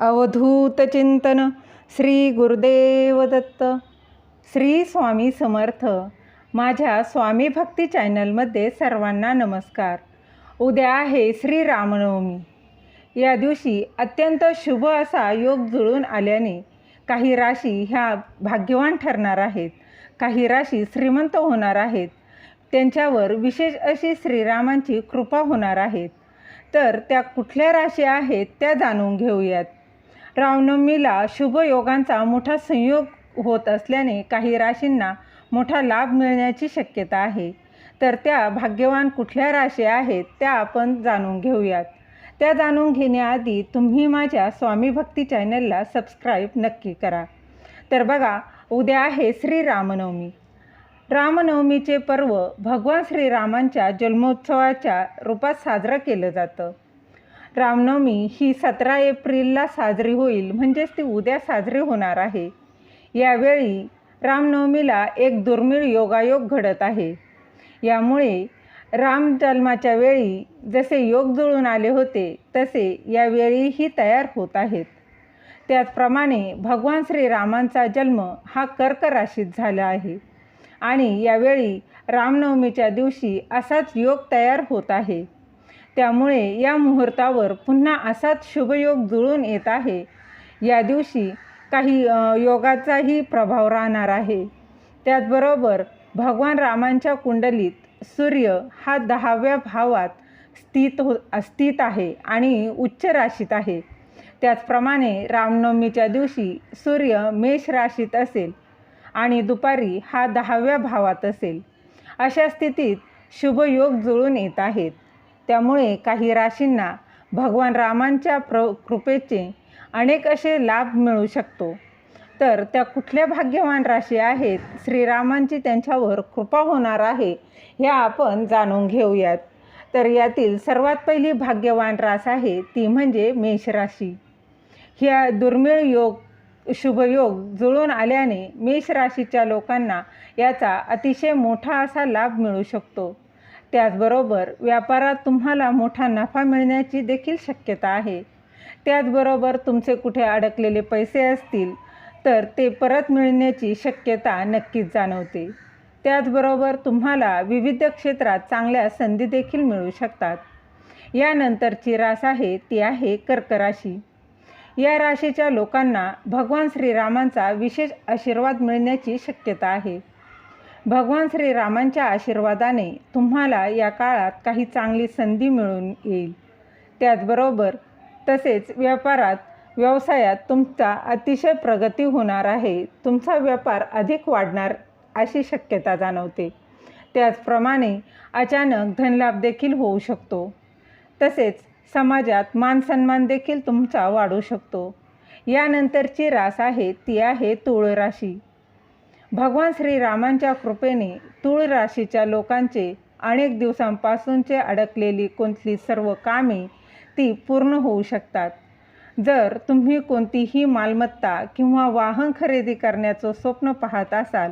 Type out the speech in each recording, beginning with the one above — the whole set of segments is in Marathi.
अवधूत चिंतन श्री गुरुदेव दत्त श्री स्वामी समर्थ. माझ्या स्वामी भक्ती चॅनलमध्ये सर्वांना नमस्कार. उद्या आहे श्री रामनवमी. या दिवशी अत्यंत शुभ असा योग जुळून आल्याने काही राशी ह्या भाग्यवान ठरणार आहेत. काही राशी श्रीमंत होणार आहेत. त्यांच्यावर विशेष अशी श्रीरामांची कृपा होणार आहेत. तर त्या कुठल्या राशी आहेत त्या जाणून घेऊयात. रामनवमीला शुभ योगांचा मोठा संयोग होत असल्याने काही राशींना मोठा लाभ मिळण्याची शक्यता आहे. तर त्या भाग्यवान कुठल्या राशी आहेत त्या आपण जाणून घेऊयात. त्या जाणून घेण्याआधी तुम्ही माझ्या स्वामी भक्ती चॅनलला सबस्क्राईब नक्की करा. तर बघा उद्या आहे श्री रामनवमी. रामनवमीचे पर्व भगवान श्रीरामांच्या जन्मोत्सवाच्या रूपात साजरं केलं जातं. रामनवमी ही सतरा एप्रिलला साजरी होईल म्हणजेच ती उद्या साजरी होणार आहे. यावेळी रामनवमीला एक दुर्मिळ योगायोग घडत आहे. यामुळे राम जन्माच्या वेळी जसे योग जुळून आले होते तसे यावेळीही तयार होत आहेत. त्याचप्रमाणे भगवान श्रीरामांचा जन्म हा कर्क राशीत झाला आहे आणि यावेळी रामनवमीच्या दिवशी असाच योग तयार होत आहे. त्यामुळे या मुहूर्तावर पुन्हा असाच शुभयोग जुळून येत आहे. या दिवशी काही योगाचाही प्रभाव राहणार आहे. त्याचबरोबर भगवान रामांच्या कुंडलीत सूर्य हा दहाव्या भावात स्थित हो स्थित आहे आणि उच्च राशीत आहे. त्याचप्रमाणे रामनवमीच्या दिवशी सूर्य मेष राशीत असेल आणि दुपारी हा दहाव्या भावात असेल. अशा स्थितीत शुभयोग जुळून येत आहेत. त्यामुळे काही राशींना भगवान रामांच्या प्र कृपेचे अनेक असे लाभ मिळू शकतो. तर त्या कुठल्या भाग्यवान राशी आहेत? श्रीरामांची त्यांच्यावर कृपा होणार आहे ह्या आपण जाणून घेऊयात. तर यातील सर्वात पहिली भाग्यवान रास आहे ती म्हणजे मेष राशी. ह्या दुर्मिळ योग शुभयोग जुळून आल्याने मेष राशीच्या लोकांना याचा अतिशय मोठा असा लाभ मिळू शकतो. त्याचबरोबर व्यापारात तुम्हाला मोठा नफा मिळण्याची देखील शक्यता आहे. त्याचबरोबर तुमचे कुठे अडकलेले पैसे असतील तर ते परत मिळण्याची शक्यता नक्कीच जाणवते. त्याचबरोबर तुम्हाला विविध क्षेत्रात चांगल्या संधी देखील मिळू शकतात. यानंतरची रास आहे ती आहे कर्क राशी या राशीच्या लोकांना भगवान श्रीरामांचा विशेष आशीर्वाद मिळण्याची शक्यता आहे. भगवान श्रीरामांच्या आशीर्वादाने तुम्हाला या काळात काही चांगली संधी मिळून येईल. त्याचबरोबर तसेच व्यापारात व्यवसायात तुमचा अतिशय प्रगती होणार आहे. तुमचा व्यापार अधिक वाढणार अशी शक्यता जाणवते. त्याचप्रमाणे अचानक धनलाभ देखील होऊ शकतो. तसेच समाजात मानसन्मान देखील तुमचा वाढू शकतो. यानंतरची रास आहे ती आहे तुळ राशी भगवान श्रीरामांच्या कृपेने तूळ राशीच्या लोकांचे अनेक दिवसांपासूनचे अडकलेली कोणती सर्व कामे ती पूर्ण होऊ शकतात. जर तुम्ही कोणतीही मालमत्ता किंवा वाहन खरेदी करण्याचं स्वप्न पाहत असाल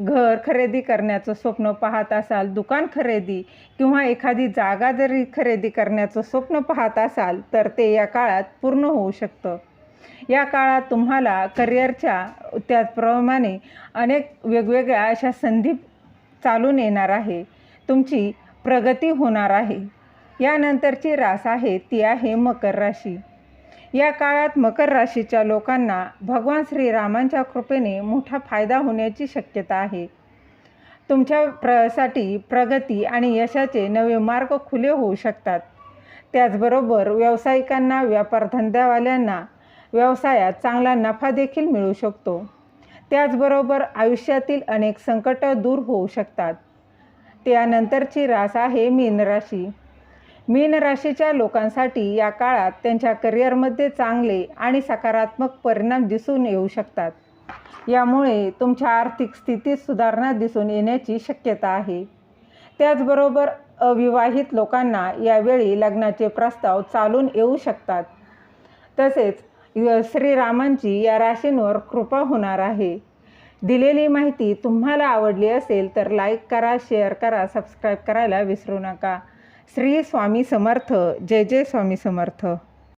घर खरेदी करण्याचं स्वप्न पाहत असाल दुकान खरेदी किंवा एखादी जागा जरी खरेदी करण्याचं स्वप्न पाहत असाल तर ते या काळात पूर्ण होऊ शकतं. या काळात तुम्हाला करिअरच्या त्याचप्रमाणे अनेक वेगवेगळ्या अशा संधी चालून येणार आहे. तुमची प्रगती होणार आहे. यानंतरची रास आहे ती आहे मकर राशी. या काळात मकर राशीच्या लोकांना भगवान श्रीरामांच्या कृपेने मोठा फायदा होण्याची शक्यता आहे. तुमच्या प्रसाठी प्रगती आणि यशाचे नवे मार्ग खुले होऊ शकतात. त्याचबरोबर व्यावसायिकांना व्यापारधंद्यावाल्यांना व्यवसायात चांगला नफा देखील मिळू शकतो. त्याचबरोबर आयुष्यातील अनेक संकटं दूर होऊ शकतात. त्यानंतरची रास आहे मीन राशी. मीन राशीच्या लोकांसाठी या काळात त्यांच्या करिअरमध्ये चांगले आणि सकारात्मक परिणाम दिसून येऊ शकतात. यामुळे तुमच्या आर्थिक स्थितीत सुधारणा दिसून येण्याची शक्यता आहे. त्याचबरोबर अविवाहित लोकांना यावेळी लग्नाचे प्रस्ताव चालून येऊ शकतात. तसेच श्रीरामांची या राशींवर कृपा होणार आहे. दिलेली माहिती तुम्हाला आवडली असेल तर लाईक करा शेअर करा सबस्क्राईब करायला विसरू नका. श्री स्वामी समर्थ. जय जय स्वामी समर्थ.